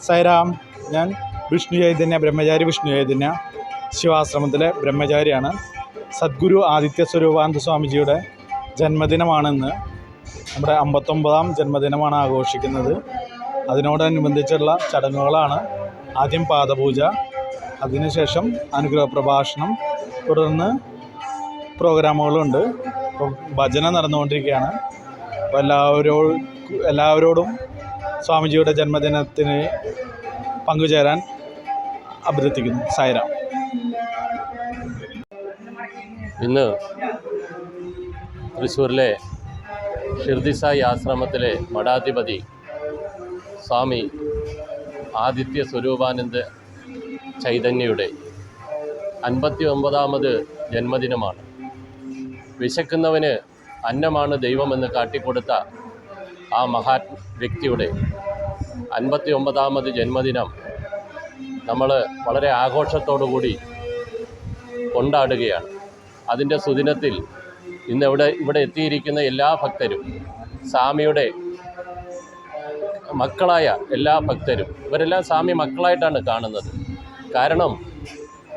സൈറാം. ഞാൻ വിഷ്ണു ചൈതന്യ ബ്രഹ്മചാരി വിഷ്ണു ചൈതന്യ. ശിവാശ്രമത്തിലെ ബ്രഹ്മചാരിയാണ്. സദ്ഗുരു ആദിത്യ സ്വരൂപാനന്ദ സ്വാമിജിയുടെ ജന്മദിനമാണെന്ന് നമ്മുടെ അമ്പത്തൊമ്പതാം ജന്മദിനമാണ് ആഘോഷിക്കുന്നത്. അതിനോടനുബന്ധിച്ചുള്ള ചടങ്ങുകളാണ് ആദ്യം പാദപൂജ അതിനുശേഷം അനുഗ്രഹ പ്രഭാഷണം തുടർന്ന് പ്രോഗ്രാമുകളുണ്ട്. ഇപ്പം ഭജന നടന്നുകൊണ്ടിരിക്കുകയാണ്. അപ്പോൾ എല്ലാവരോ എല്ലാവരോടും സ്വാമിജിയുടെ ജന്മദിനത്തിന് പങ്കുചേരാൻ അഭ്യർത്ഥിക്കുന്നു. സായിരാം ഇന്ന് തൃശ്ശൂരിലെ ഷിർദിസായി ആശ്രമത്തിലെ മഠാധിപതി സ്വാമി ആദിത്യ സ്വരൂപാനന്ദ ചൈതന്യയുടെ അൻപത്തി ഒമ്പതാമത് ജന്മദിനമാണ്. വിശക്കുന്നവന് അന്നമാണ് ദൈവമെന്ന് കാട്ടിക്കൊടുത്ത ആ മഹാ വ്യക്തിയുടെ അൻപത്തി ഒമ്പതാമത് ജന്മദിനം നമ്മൾ വളരെ ആഘോഷത്തോടു കൂടി കൊണ്ടാടുകയാണ്. അതിന്റെ സുദിനത്തിൽ ഇന്ന് ഇവിടെ ഇവിടെ എത്തിയിരിക്കുന്ന എല്ലാ ഭക്തരും സ്വാമിയുടെ മക്കളായ എല്ലാ ഭക്തരും ഇവരെല്ലാം സ്വാമി മക്കളായിട്ടാണ് കാണുന്നത്. കാരണം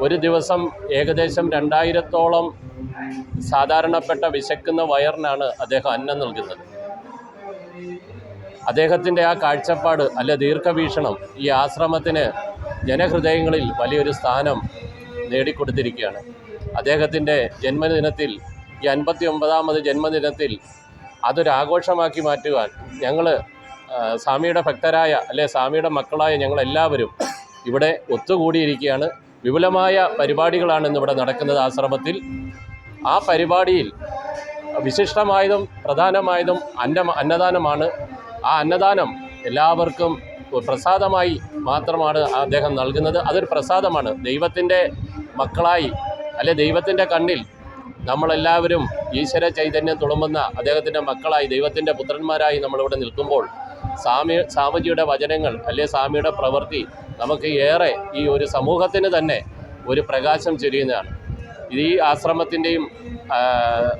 ഒരു ദിവസം ഏകദേശം രണ്ടായിരത്തോളം സാധാരണപ്പെട്ട വിശക്കുന്ന വയറിനാണ് അദ്ദേഹം അന്നം നൽകുന്നത്. അദ്ദേഹത്തിന്റെ ആ കാഴ്ചപ്പാട് അല്ലെ ദീർഘവീക്ഷണം ഈ ആശ്രമത്തിന് ജനഹൃദയങ്ങളിൽ വലിയൊരു സ്ഥാനം നേടിക്കൊടുത്തിരിക്കുകയാണ്. അദ്ദേഹത്തിന്റെ ജന്മദിനത്തിൽ ഈ അൻപത്തി ഒമ്പതാമത് ജന്മദിനത്തിൽ അതൊരാഘോഷമാക്കി മാറ്റുവാൻ ഞങ്ങൾ സ്വാമിയുടെ ഭക്തരായ അല്ലെ സ്വാമിയുടെ മക്കളായ ഞങ്ങളെല്ലാവരും ഇവിടെ ഒത്തുകൂടിയിരിക്കുകയാണ്. വിപുലമായ പരിപാടികളാണ് ഇന്നിവിടെ നടക്കുന്നത് ആശ്രമത്തിൽ. ആ പരിപാടിയിൽ വിശിഷ്ടമായതും പ്രധാനമായതും അന്ന അന്നദാനമാണ്. ആ അന്നദാനം എല്ലാവർക്കും പ്രസാദമായി മാത്രമാണ് അദ്ദേഹം നൽകുന്നത്. അതൊരു പ്രസാദമാണ്. ദൈവത്തിന്റെ മക്കളായി അല്ലെ ദൈവത്തിന്റെ കണ്ണിൽ നമ്മളെല്ലാവരും ഈശ്വര ചൈതന്യം തുളുമ്പുന്ന അദ്ദേഹത്തിന്റെ മക്കളായി ദൈവത്തിന്റെ പുത്രന്മാരായി നമ്മളിവിടെ നിൽക്കുമ്പോൾ സ്വാമി സ്വാമിജിയുടെ വചനങ്ങൾ അല്ലെ സ്വാമിയുടെ പ്രവൃത്തി നമുക്ക് ഏറെ ഈ ഒരു സമൂഹത്തിന് തന്നെ ഒരു പ്രകാശം ചൊരിയുന്നതാണ്. ഇത് ഈ ആശ്രമത്തിന്റെയും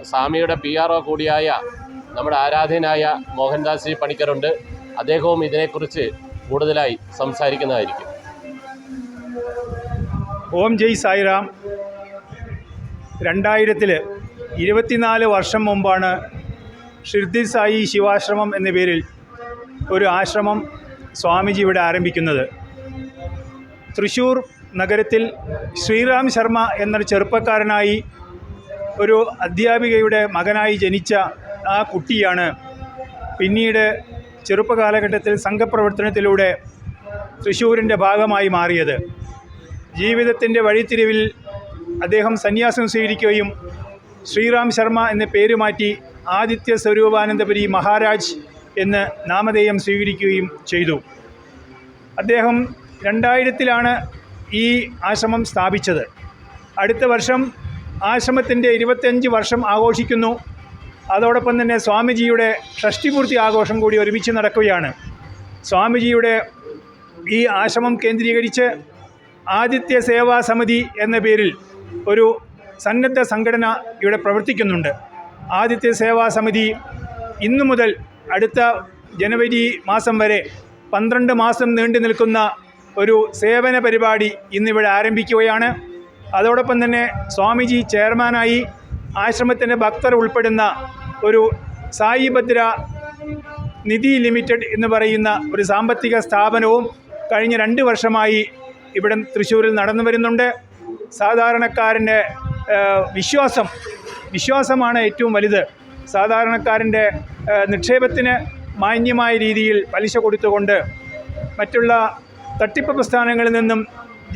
സ്വാമിയുടെ പി ആർ ഒ കൂടിയായ നമ്മുടെ ആരാധ്യനായ മോഹൻദാസ് ജി പണിക്കറുണ്ട് അദ്ദേഹവും ഇതിനെക്കുറിച്ച് കൂടുതലായി സംസാരിക്കുന്നതായിരിക്കും. ഓം ജയ് സായിറാം. രണ്ടായിരത്തിൽ ഇരുപത്തിനാല് വർഷം മുമ്പാണ് ഷിർദി സായി ശിവാശ്രമം എന്ന പേരിൽ ഒരു ആശ്രമം സ്വാമിജി ഇവിടെ ആരംഭിക്കുന്നത്. തൃശ്ശൂർ നഗരത്തിൽ ശ്രീറാം ശർമ്മ എന്നൊരു ചെറുപ്പക്കാരനായി ഒരു അധ്യാപികയുടെ മകനായി ജനിച്ച ആ കുട്ടിയാണ്. പിന്നീട് ചെറുപ്പകാലഘട്ടത്തിൽ സംഘപ്രവർത്തനത്തിലൂടെ തൃശ്ശൂരിന്റെ ഭാഗമായി മാറിയത്. ജീവിതത്തിന്റെ വഴിത്തിരിവിൽ അദ്ദേഹം സന്യാസം സ്വീകരിക്കുകയും ശ്രീറാം ശർമ്മ എന്ന പേര് മാറ്റി ആദിത്യ സ്വരൂപാനന്ദപുരി മഹാരാജ് എന്ന് നാമധേയം സ്വീകരിക്കുകയും ചെയ്തു. അദ്ദേഹം രണ്ടായിരത്തിലാണ് ഈ ആശ്രമം സ്ഥാപിച്ചത്. അടുത്ത വർഷം ആശ്രമത്തിന്റെ ഇരുപത്തഞ്ച് വർഷം ആഘോഷിക്കുന്നു. അതോടൊപ്പം തന്നെ സ്വാമിജിയുടെ ഷഷ്ടിപൂർത്തി ആഘോഷം കൂടി ഒരുമിച്ച് നടക്കുകയാണ്. സ്വാമിജിയുടെ ഈ ആശ്രമം കേന്ദ്രീകരിച്ച് ആദിത്യ സേവാ സമിതി എന്ന പേരിൽ ഒരു സന്നദ്ധ സംഘടന ഇവിടെ പ്രവർത്തിക്കുന്നുണ്ട്. ആദിത്യ സേവാ സമിതി ഇന്നു മുതൽ അടുത്ത ജനുവരി മാസം വരെ പന്ത്രണ്ട് മാസം നീണ്ടു നിൽക്കുന്ന ഒരു സേവന പരിപാടി ഇന്നിവിടെ ആരംഭിക്കുകയാണ്. അതോടൊപ്പം തന്നെ സ്വാമിജി ചെയർമാനായി ആശ്രമത്തിന്റെ ഭക്തർ ഉൾപ്പെടുന്ന ഒരു സായി ഭദ്ര നിധി ലിമിറ്റഡ് എന്ന് പറയുന്ന ഒരു സാമ്പത്തിക സ്ഥാപനവും കഴിഞ്ഞ രണ്ട് വർഷമായി ഇവിടെ തൃശ്ശൂരിൽ നടന്നു വരുന്നുണ്ട്. സാധാരണക്കാരന്റെ വിശ്വാസം വിശ്വാസമാണ് ഏറ്റവും വലുത്. സാധാരണക്കാരന്റെ നിക്ഷേപത്തിന് മാന്യമായ രീതിയിൽ പലിശ കൊടുത്തുകൊണ്ട് മറ്റുള്ള തട്ടിപ്പ് പ്രസ്ഥാനങ്ങളിൽ നിന്നും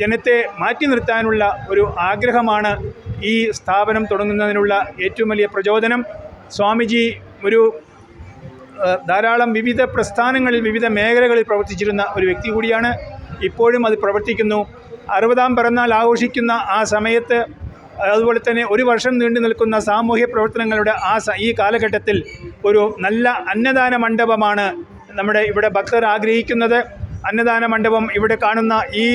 ജനത്തെ മാറ്റി നിർത്താനുള്ള ഒരു ആഗ്രഹമാണ് ഈ സ്ഥാപനം തുടങ്ങുന്നതിനുള്ള ഏറ്റവും വലിയ പ്രചോദനം. സ്വാമിജി ഒരു ധാരാളം വിവിധ പ്രസ്ഥാനങ്ങളിൽ വിവിധ മേഖലകളിൽ പ്രവർത്തിച്ചിരുന്ന ഒരു വ്യക്തി കൂടിയാണ്. ഇപ്പോഴും അത് പ്രവർത്തിക്കുന്നു. അറുപതാം പിറന്നാൾ ആഘോഷിക്കുന്ന ആ സമയത്ത് അതുപോലെ തന്നെ ഒരു വർഷം നീണ്ടു നിൽക്കുന്ന സാമൂഹ്യ പ്രവർത്തനങ്ങളുടെ ആ ഈ കാലഘട്ടത്തിൽ ഒരു നല്ല അന്നദാന മണ്ഡപമാണ് നമ്മുടെ ഇവിടെ ഭക്തർ ആഗ്രഹിക്കുന്നത്. അന്നദാന മണ്ഡപം ഇവിടെ കാണുന്ന ഈ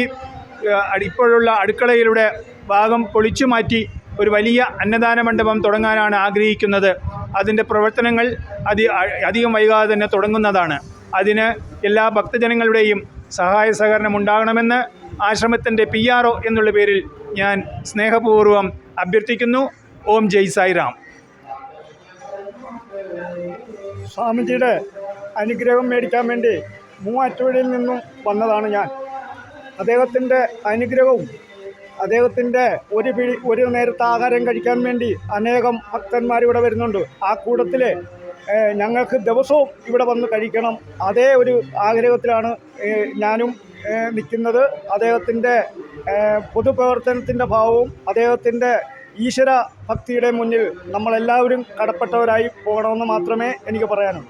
ഇപ്പോഴുള്ള അടുക്കളയിലൂടെ ഭാഗം പൊളിച്ചു മാറ്റി ഒരു വലിയ അന്നദാന മണ്ഡപം തുടങ്ങാനാണ് ആഗ്രഹിക്കുന്നത്. അതിന്റെ പ്രവർത്തനങ്ങൾ അതി അധികം വൈകാതെ തന്നെ തുടങ്ങുന്നതാണ്. അതിന് എല്ലാ ഭക്തജനങ്ങളുടെയും സഹായ സഹകരണം ഉണ്ടാകണമെന്ന് ആശ്രമത്തിന്റെ പി ആർ ഒ എന്നുള്ള പേരിൽ ഞാൻ സ്നേഹപൂർവം അഭ്യർത്ഥിക്കുന്നു. ഓം ജയ് സായിറാം. സ്വാമിജിയുടെ അനുഗ്രഹം മേടിക്കാൻ വേണ്ടി മൂവാറ്റുപുഴയിൽ നിന്നും വന്നതാണ് ഞാൻ. അദ്ദേഹത്തിന്റെ അനുഗ്രഹവും അദ്ദേഹത്തിന്റെ ഒരു പിടി ഒരു നേരത്തെ ആഹാരം കഴിക്കാൻ വേണ്ടി അനേകം ഭക്തന്മാർ ഇവിടെ വരുന്നുണ്ട്. ആ കൂടത്തിൽ ഞങ്ങൾക്ക് ദിവസവും ഇവിടെ വന്ന് കഴിക്കണം. അതേ ഒരു ആഗ്രഹത്തിലാണ് ഞാനും നിൽക്കുന്നത്. അദ്ദേഹത്തിന്റെ പൊതുപ്രവർത്തനത്തിന്റെ ഭാവവും അദ്ദേഹത്തിന്റെ ഈശ്വര ഭക്തിയുടെ മുന്നിൽ നമ്മളെല്ലാവരും കടപ്പെട്ടവരായി പോകണമെന്ന് മാത്രമേ എനിക്ക് പറയാനുള്ളൂ.